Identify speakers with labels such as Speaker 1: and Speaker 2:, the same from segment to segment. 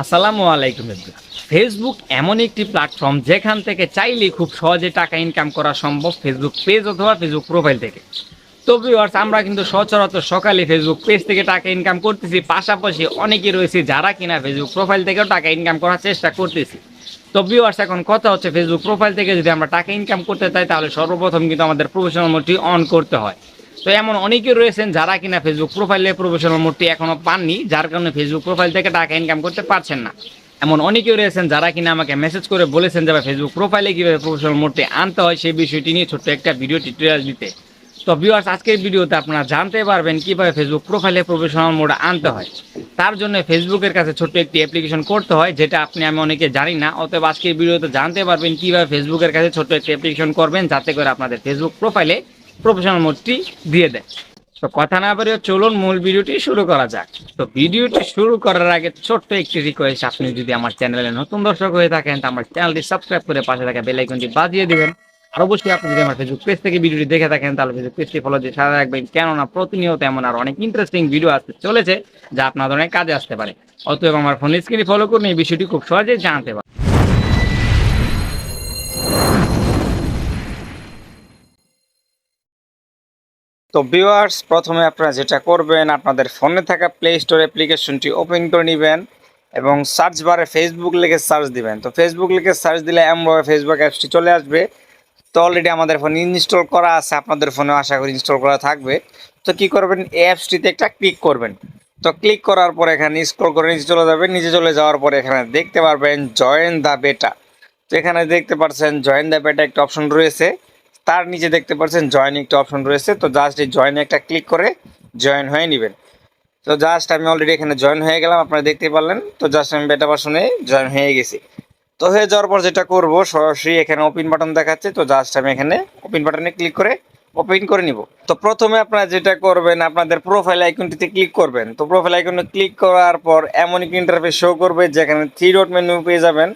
Speaker 1: আসসালামু আলাইকুম ফেসবুক এমন একটি প্ল্যাটফর্ম যেখান থেকে চাইলে খুব সহজে টাকা ইনকাম করা সম্ভব ফেসবুক পেজ অথবা ফেসবুক প্রোফাইল থেকে। তো ভিউয়ার্স আমরা কিন্তু সচরাচর সকালে ফেসবুক পেজ থেকে টাকা ইনকাম করতেছি, পাশাপাশি অনেকে রয়েছে যারা কিনা ফেসবুক প্রোফাইল থেকেও টাকা ইনকাম করার চেষ্টা করতেছি। তো ভিউয়ার্স এখন কথা হচ্ছে ফেসবুক প্রোফাইল থেকে যদি আমরা টাকা ইনকাম করতে চাই, তাহলে সর্বপ্রথম কিন্তু আমাদের প্রফেশনাল মোডটি অন করতে হয়। তো এমন অনেকে রয়েছেন যারা কিনা ফেসবুক প্রোফাইলে প্রফেশনাল মোডটি এখনও পাননি, যার কারণে ফেসবুক প্রোফাইল থেকে টাকা ইনকাম করতে পারছেন না। এমন অনেকেও রয়েছেন যারা কিনা আমাকে মেসেজ করে বলেছেন যে ফেসবুক প্রোফাইলে কীভাবে প্রফেশনাল মোডটি আনতে হয় সেই বিষয়টি নিয়ে ছোট্ট একটা ভিডিও টিউটোরিয়াল দিতে। তো ভিউয়ার্স আজকের ভিডিওতে আপনারা জানতে পারবেন কীভাবে ফেসবুক প্রোফাইলে প্রফেশনাল মোড আনতে হয়। তার জন্য ফেসবুকের কাছে ছোট্ট একটি অ্যাপ্লিকেশন করতে হয়, যেটা আপনি, আমি অনেকে জানি না, অতএব আজকের ভিডিওতে জানতে পারবেন কীভাবে ফেসবুকের কাছে ছোট্ট একটি অ্যাপ্লিকেশন করবেন, যাতে করে আপনাদের ফেসবুক প্রোফাইলে প্রফেশনাল মোডটি দিয়ে দেয়। তো কথা না বাড়িয়ে চলুন মূল ভিডিওটি শুরু করা যাক। তো ভিডিওটি শুরু করার আগে ছোট্ট একটি রিকোয়েস্ট আপনি যদি আমার চ্যানেলে নতুন দর্শক হয়ে থাকেন, তো আমার চ্যানেলটি সাবস্ক্রাইব করে পাশে থাকা বেল আইকনটি বাজিয়ে দিবেন। আর অবশ্যই আপনি যদি আমার ফেসবুক পেজ থেকে ভিডিওটি দেখে থাকেন, তাহলে ফেসবুক পেজটি ফলো দিয়ে সাথে রাখবেন কেননা প্রতিনিয়ত এমন আর অনেক ইন্টারেস্টিং ভিডিও আসতে চলেছে, যা আপনাদের অনেক কাজে আসতে পারে। অতএব আমার ফোন স্ক্রিনে ফলো করুন, এই বিষয়টি খুব সহজেই জানতে পারেন
Speaker 2: তো ভিউয়ার্স প্রথমে আপনারা যেটা করবেন, আপনাদের ফোনে থাকা প্লে স্টোর অ্যাপ্লিকেশনটি ওপেন করে নেবেন এবং সার্চ বারে ফেসবুক লিখে সার্চ দিবেন। তো ফেসবুক লিখে সার্চ দিলে এমনভাবে ফেসবুক অ্যাপসটি চলে আসবে। তো অলরেডি আমাদের ফোনে ইনস্টল করা আছে, আপনাদের ফোনে আশা করি ইনস্টল করা থাকবে। তো কি করবেন, এই অ্যাপসটিতে একটা ক্লিক করবেন। তো ক্লিক করার পর এখানে স্ক্রল করে নিচে চলে যাবেন। নিচে চলে যাওয়ার পরে এখানে দেখতে পারবেন জয়েন দ্য বেটা তো এখানে দেখতে পাচ্ছেন জয়েন দ্য বেটা একটা অপশন রয়েছে। তার নিচে দেখতে পাচ্ছেন জয়েন একটা অপশন রয়েছে। তো জাস্ট এই জয়েনে একটা ক্লিক করে জয়েন হয়ে নেবেন। তো জাস্ট আমি অলরেডি এখানে জয়েন হয়ে গেলাম, আপনারা দেখতে পারলেন। তো জাস্ট আমি বেটা ভার্সনে জয়েন হয়ে গেছি। তো হয়ে যাওয়ার পর যেটা করব, সরাসরি এখানে ওপেন বাটন দেখাচ্ছে। তো জাস্ট আমি এখানে ওপেন বাটনে ক্লিক করে ওপেন করে নিব। তো প্রথমে আপনারা যেটা করবেন, আপনাদের প্রোফাইল আইকনটিতে ক্লিক করবেন। তো প্রোফাইল আইকনে ক্লিক করার পর এমন একটি ইন্টারফেস শো করবে, যেখানে থ্রি ডট মেনু পেয়ে যাবেন।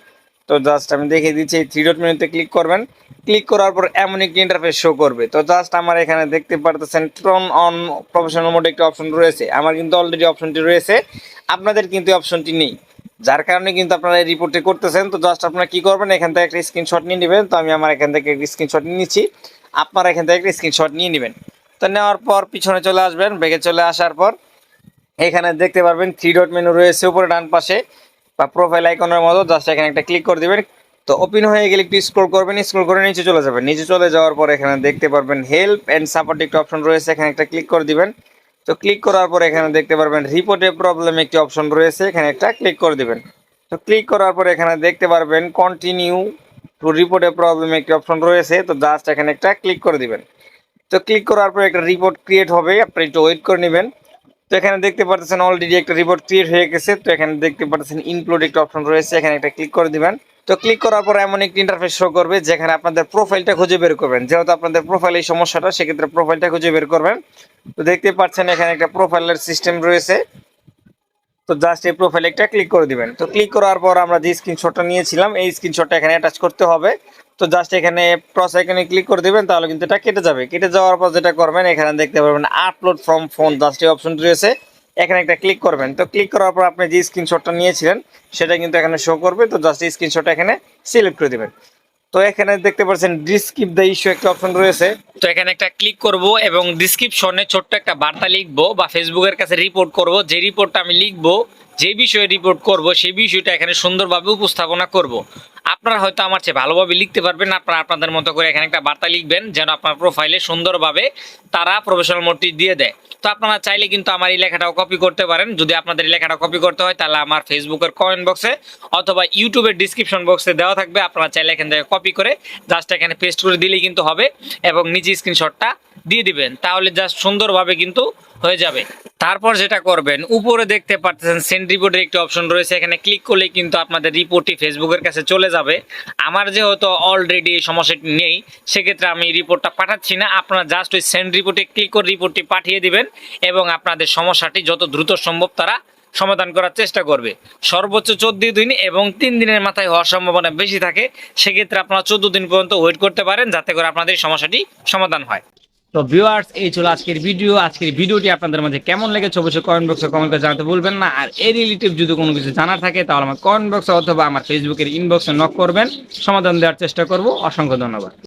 Speaker 2: তো জাস্ট আমি দেখিয়ে দিচ্ছি, এই থ্রি ডট মেনুতে ক্লিক করবেন। ক্লিক করার পর এমন একটি ইন্টারফেস শো করবে। তো জাস্ট আমার এখানে দেখতে পারতেছেন ট্রন অন প্রফেশনাল মোডে একটি অপশন রয়েছে। আমার কিন্তু অলরেডি অপশনটি রয়েছে। আপনাদের কিন্তু অপশনটি নেই। যার কারণে কিন্তু আপনারা এই রিপোর্টটি করতেছেন। তো জাস্ট আপনারা কী করবেন, এখান থেকে একটা স্ক্রিনশট নিয়ে নেবেন। তো আমি আমার এখান থেকে একটা স্ক্রিনশট নিয়ে নিচ্ছি। আপনারা এখান থেকে একটা স্ক্রিনশট নিয়ে নেবেন। তো নেওয়ার পর পিছনে চলে আসবেন। বেগে চলে আসার পর এখানে দেখতে পারবেন থ্রি ডট মেনু রয়েছে উপরে ডান পাশে। বা প্রোফাইল আইকনের মতো জাস্ট এখানে একটা ক্লিক করে দিবেন। তো ওপেন হয়ে গেলে একটু স্ক্রল করবেন স্ক্রল করে নিচে চলে যাবেন। নিচে চলে যাওয়ার পর এখানে দেখতে পারবেন হেল্প অ্যান্ড সাপোর্ট একটা অপশন রয়েছে, এখানে একটা ক্লিক করে দিবেন। তো ক্লিক করার পর এখানে দেখতে পারবেন রিপোর্টে প্রবলেম একটি অপশন রয়েছে, এখানে একটা ক্লিক করে দিবেন। তো ক্লিক করার পর এখানে দেখতে পারবেন continue to report a problem একটি অপশন রয়েছে, তো জাস্ট এখানে একটা ক্লিক করে দিবেন। তো ক্লিক করার পর একটা রিপোর্ট ক্রিয়েট হবে, আপনি একটু ওয়েট করে নেবেন। এখানে দেখতে পাচ্ছেন অলরেডি একটা রিপোর্ট ক্রিয়েট হয়ে গেছে। তো এখানে দেখতে পাচ্ছেন ইনক্লুড একটা অপশন রয়েছে, এখানে একটা ক্লিক করে দিবেন। তো ক্লিক করার পর এমন একটি ইন্টারফেস শো করবে যেখানে আপনাদের প্রোফাইলটা খুঁজে বের করবেন। যেহেতু আপনাদের প্রোফাইল এই সমস্যাটা, সেক্ষেত্রে প্রোফাইলটা খুঁজে বের করবেন। তো দেখতে পাচ্ছেন এখানে একটা প্রোফাইলের সিস্টেম রয়েছে। তো জাস্ট এই প্রোফাইলে একটা ক্লিক করে দিবেন। তো ক্লিক করার পর আমরা যে স্ক্রিনশটটা নিয়েছিলাম, এই স্ক্রিনশটটা এখানে অ্যাটাচ করতে হবে। তো জাস্ট এখানে ক্রস আইকনে ক্লিক করে দিবেন, তাহলে কিন্তু এটা কেটে যাবে। কেটে যাওয়ার পর যেটা করবেন, এখানে দেখতে পারবেন আপলোড ফ্রম ফোন জাস্ট এই অপশনটি রয়েছে। এখানে একটা ক্লিক করবেন। তো ক্লিক করার পর আপনি যে স্ক্রিনশটটা নিয়েছিলেন, সেটা কিন্তু এখানে শো করবে। তো জাস্ট এই স্ক্রিনশটটা এখানে সিলেক্ট করে দিবেন। তো এখানে দেখতে পাচ্ছেন ডিসক্রিপ দ্য ইস্যু একটা অপশন রয়েছে।
Speaker 1: তো এখানে একটা ক্লিক করব এবং ডিসক্রিপশনে ছোট্ট একটা বার্তা লিখব বা ফেসবুকের কাছে রিপোর্ট করব। যে রিপোর্টটা আমি লিখব যে বিষয়ে রিপোর্ট করব সেই বিষয়টা এখানে সুন্দরভাবে উপস্থাপনা করব। আপনারা হয়তো আমার চেয়ে ভালোভাবে লিখতে পারবেন, আপনারা আপনাদের মতো করে এখানে একটা বার্তা লিখবেন, যেন আপনার প্রোফাইলে সুন্দরভাবে তারা প্রফেশনাল মোডটি দিয়ে দেয়। তো আপনারা চাইলে কিন্তু আমার এই লেখাটাও কপি করতে পারেন। যদি আপনাদের এই লেখাটা কপি করতে হয়, তাহলে আমার ফেসবুকের কমেন্ট বক্সে অথবা ইউটিউবের ডিসক্রিপশন বক্সে দেওয়া থাকবে। আপনারা চাইলে এখান থেকে কপি করে জাস্ট এখানে পেস্ট করে দিলেই কিন্তু হবে এবং নিচে স্ক্রিনশটটা দিয়ে দিবেন, তাহলে জাস্ট সুন্দরভাবে কিন্তু হয়ে যাবে। তারপর যেটা করবেন, উপরে দেখতে পাচ্ছেন সেন্ড রিপোর্টের একটি অপশন রয়েছে, এখানে ক্লিক করলে কিন্তু আপনাদের রিপোর্টটি ফেসবুকের কাছে চলে যাবে। আমার যেহেতু অলরেডি এই সমস্যাটি নেই, সেক্ষেত্রে আমি রিপোর্টটা পাঠাচ্ছি না। আপনারা জাস্ট ওই সেন্ড রিপোর্টে ক্লিক করে রিপোর্টটি পাঠিয়ে দিবেন এবং আপনাদের সমস্যাটি যত দ্রুত সম্ভব তারা সমাধান করার চেষ্টা করবে। সর্বোচ্চ চোদ্দ দিন এবং তিন দিনের মাথায় হওয়ার সম্ভাবনা বেশি থাকে, সেক্ষেত্রে আপনারা চোদ্দ দিন পর্যন্ত ওয়েট করতে পারেন, যাতে করে আপনাদের সমস্যাটি সমাধান হয়। তো ভিউয়ার্স এই ছিল আজকের ভিডিও আজকের ভিডিওটি আপনাদের মাঝে কেমন লেগেছে অবশ্যই কমেন্ট বক্সে কমেন্ট করে জানাতে ভুলবেন না। আর এই রিলেটিভ যদি কোনো কিছু জানার থাকে, তাহলে আমার কমেন্ট বক্সে অথবা আমার ফেসবুকের ইনবক্সে নক করবেন। সমাধান দেওয়ার চেষ্টা করব। অসংখ্য ধন্যবাদ।